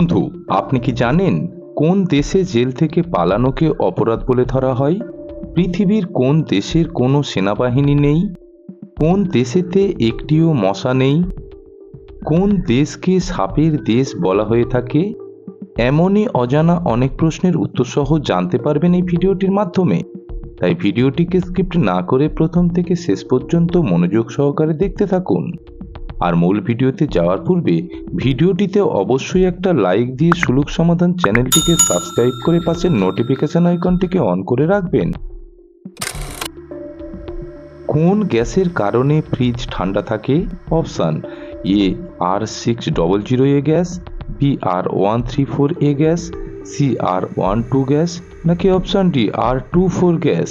বন্ধু, আপনি কি জানেন কোন দেশে জেল থেকে পালানোকে অপরাধ বলে ধরা হয়? পৃথিবীর কোন দেশের কোনো সেনাবাহিনী নেই? কোন দেশেতে একটিও মশা নেই? কোন দেশকে সাপের দেশ বলা হয়ে থাকে? এমনই অজানা অনেক প্রশ্নের উত্তরসহ জানতে পারবেন এই ভিডিওটির মাধ্যমে। তাই ভিডিওটিকে স্ক্রিপ্ট না করে প্রথম থেকে শেষ পর্যন্ত মনোযোগ সহকারে দেখতে থাকুন। আর মূল ভিডিওতে যাওয়ার পূর্বে ভিডিওটিতে অবশ্যই একটা লাইক দিয়ে সুলুক সমাধান চ্যানেলটিকে সাবস্ক্রাইব করে পাশের নোটিফিকেশন আইকনটিকে অন করে রাখবেন। কোন গ্যাসের কারণে ফ্রিজ ঠান্ডা থাকে? Option A R six double zero A gas B R one three four A gas C R one two gas, নাকি option D R two four gas?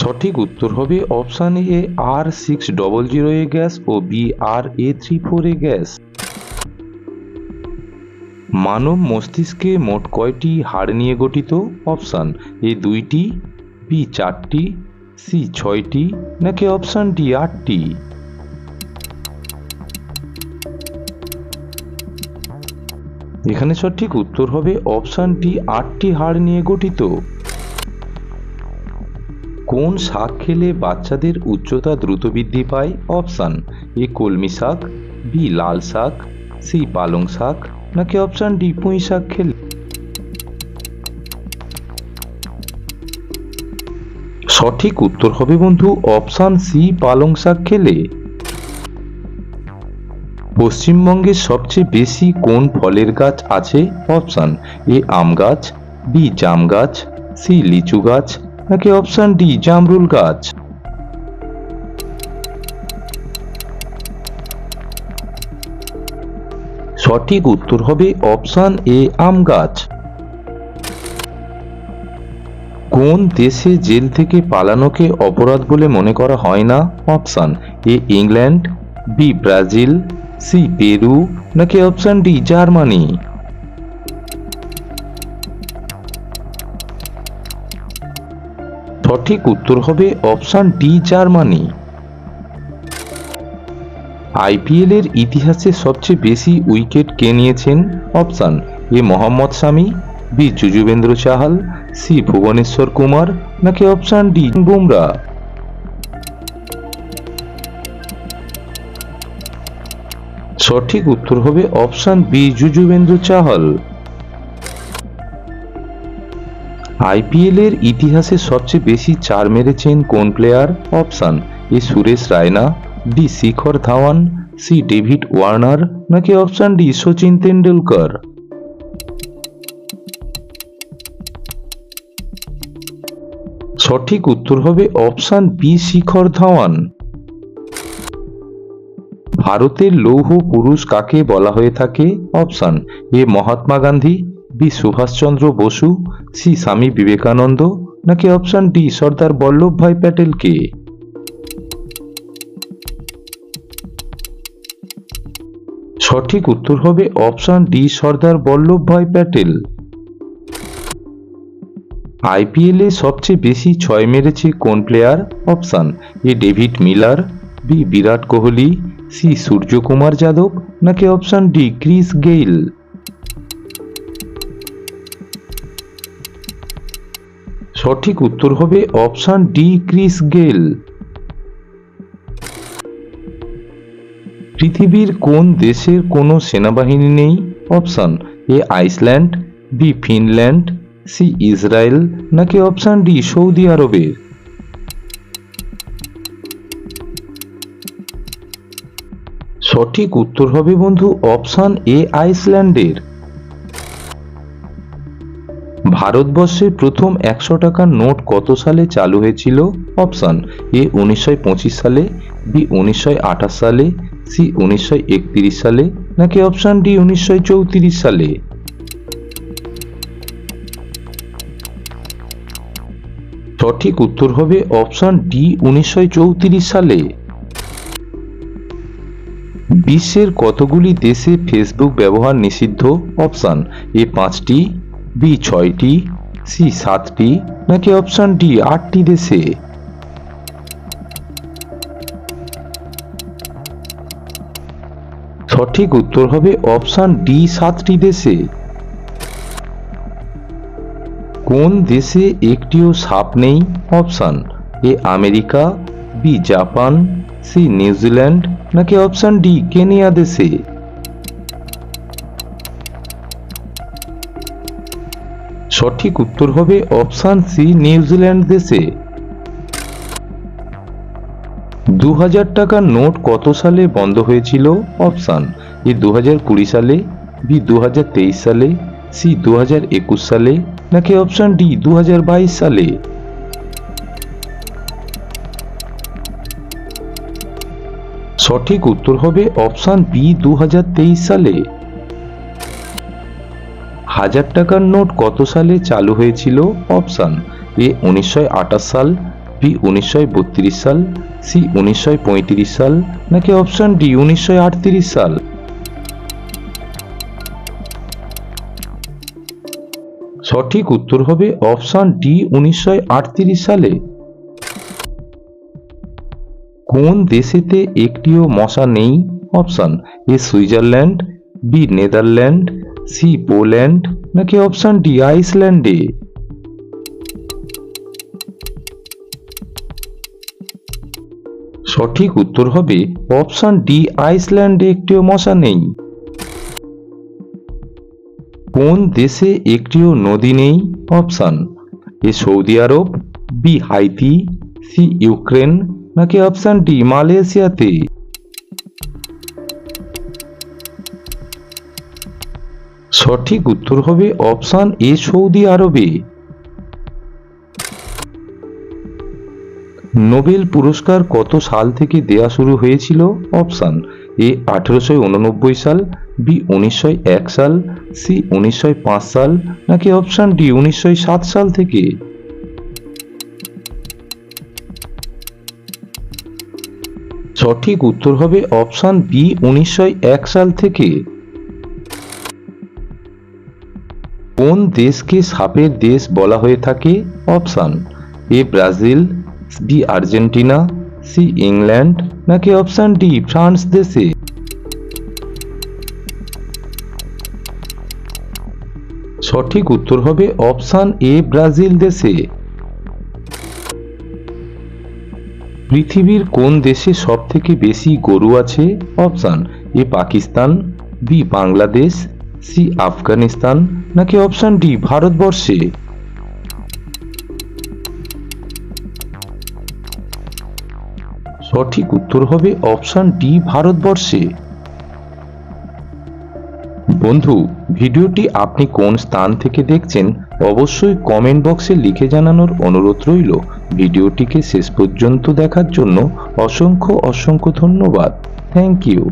সঠিক উত্তর হবে option A R six double zero A gas O B R A three four A gas. মানব মস্তিষ্কে মোট কয়টি হাড় নিয়ে গঠিত? অপশান এ দুইটি বি চারটি সি ছয়টি, নাকি অপশান ডি আটটি? এখানে সঠিক উত্তর হবে অপশান ডি আটটি হাড় নিয়ে গঠিত। কোন শাক খেলে বাচ্চাদের উচ্চতা দ্রুত বৃদ্ধি পায়? অপশান, এ কলমি শাক, বি লাল শাক, সি পালং শাক, নাকি অপশান ডি পুঁই শাক খেলে? সঠিক উত্তর হবে বন্ধু অপশান সি পালং শাক খেলে। পশ্চিমবঙ্গের সবচেয়ে বেশি কোন ফলের গাছ আছে? অপশান, এ আম গাছ, বি জাম গাছ, সি লিচু গাছ নাকি অপশান ডি জামরুল গাছ। সঠিক উত্তর হবে অপশান এ আম গাছ। কোন দেশে জেল থেকে পালানোকে অপরাধ বলে মনে করা হয় না? Option A England B Brazil C Peru, নাকি অপশান ডি জার্মানি? সঠিক উত্তর হবে অপশান ডি, জার্মানি। আইপিএল এর ইতিহাসে সবচেয়ে বেশি উইকেট কে নিয়েছেন? Option A, Mohammed Shami, B Yuzvendra Chahal, C, Bhuvneshwar Kumar, নাকি অপশান ডি, বুমরা। সঠিক উত্তর হবে option B Yuzvendra Chahal. IPL এর ইতিহাসে সবচেয়ে বেশি চার মেরেছেন কোন player option, A Suresh Raina D Shikhar Dhawan, C David Warner, নাকি অপশান ডি সচিন তেন্ডুলকর? সঠিক উত্তর হবে অপশান বি শিখর ধাওয়ান। ভারতের লৌহ পুরুষ কাকে বলা হয়ে থাকে? Option, A Mahatma Gandhi B Subhash Chandra Bose, C Swami Vivekananda, নাকি অপশান ডি সর্দার বল্লভভাই প্যাটেলকে সঠিক উত্তর হবে অপশান ডি সর্দার বল্লভভাই প্যাটেল। আইপিএলে সবচেয়ে বেশি ছয় মেরেছে কোন player? Option A David Miller, B Virat Kohli, C Suryakumar Yadav, নাকি অপশান ডি ক্রিস গেইল? সঠিক উত্তর হবে অপশান ডি, ক্রিস গেল। পৃথিবীর কোন দেশের কোনো সেনাবাহিনী নেই? Option A, Iceland, B, Finland, C, Israel, নাকি অপশান ডি, সৌদি আরবের সঠিক উত্তর হবে বন্ধু অপশান এ, আইসল্যান্ডের। ভারতবর্ষে প্রথম একশো টাকার নোট কত সালে চালু হয়েছিল? অপশান এ উনিশশো পঁচিশ সালে, বি উনিশশো আঠাশ সালে, সি উনিশশো সালে, নাকি অপশান ডি উনিশশো চৌত্রিশ সালে? সঠিক উত্তর হবে অপশান ডি উনিশশো চৌত্রিশ সালে। বিশ্বের কতগুলি দেশে ফেসবুক ব্যবহার নিষিদ্ধ? অপশান এ পাঁচটি। বি ছয়টি, সি সাতটি, নাকি অপশন ডি আটটি দেশে? সঠিক উত্তর হবে অপশন ডি সাতটি দেশে। কোন দেশে একটিও সাপ নেই? অপশান এ America, B Japan, C New Zealand, নাকি অপশান ডি কেনিয়া দেশে? সঠিক উত্তর হবে অপশান সি নিউজিল্যান্ড দেশে। দু হাজার টাকার নোট কত সালে বন্ধ হয়েছিল? অপশান এ দু হাজার কুড়ি সালে, বি দু হাজার তেইশ সালে, সি দু হাজার একুশ সালে, নাকি অপশান ডি দু হাজার বাইশ সালে? সঠিক উত্তর হবে অপশান বি দু হাজার তেইশ সালে। হাজার টাকার নোট কত সালে চালু হয়েছিল? অপশান এ উনিশশো আঠাশ সাল, বি উনিশশো বত্রিশ সাল, সি উনিশশো পঁয়ত্রিশ সাল, নাকি অপশান ডি উনিশশো আটত্রিশ সাল? সঠিক উত্তর হবে অপশান ডি উনিশশো আটত্রিশ সালে। কোন দেশেতে একটিও মশা নেই? Option A Switzerland, B Netherland C Poland নাকি অপশান ডি আইসল্যান্ডে? সঠিক উত্তর হবে অপশান ডি আইসল্যান্ডে, একটিও মশা নেই। কোন দেশে একটিও নদী নেই? Option A Saudi Arabia, B Haiti, C Ukraine নাকি অপশান ডি মালয়েশিয়াতে? সঠিক উত্তর হবে অপশান এ, সৌদি আরবে। নোবেল পুরস্কার কত সাল থেকে দেয়া শুরু হয়েছিল? অপশান এ, আঠেরোশো উননব্বই সাল, বি, উনিশশো এক সাল, সি, উনিশশো পাঁচ সাল, নাকি অপশান ডি, উনিশশো সাত সাল থেকে? সঠিক উত্তর হবে অপশান বি, উনিশশো এক সাল থেকে। কোন দেশকে সাপের দেশ বলা হয়ে থাকে? Option A Brazil, B Argentina, C England, নাকি অপশান ডি ফ্রান্স দেশে? সঠিক উত্তর হবে অপশান এ ব্রাজিল দেশে। পৃথিবীর কোন দেশে সব থেকে বেশি গরু আছে? Option A Pakistan, B Bangladesh C Afghanistan নাকি অপশান ডি ভারতবর্ষে? সঠিক উত্তর হবে অপশান ডি ভারতবর্ষে। বন্ধু, ভিডিওটি আপনি কোন স্থান থেকে দেখছেন অবশ্যই কমেন্ট বক্সে লিখে জানানোর অনুরোধ রইল। ভিডিওটিকে শেষ পর্যন্ত দেখার জন্য অসংখ্য অসংখ্য ধন্যবাদ। Thank you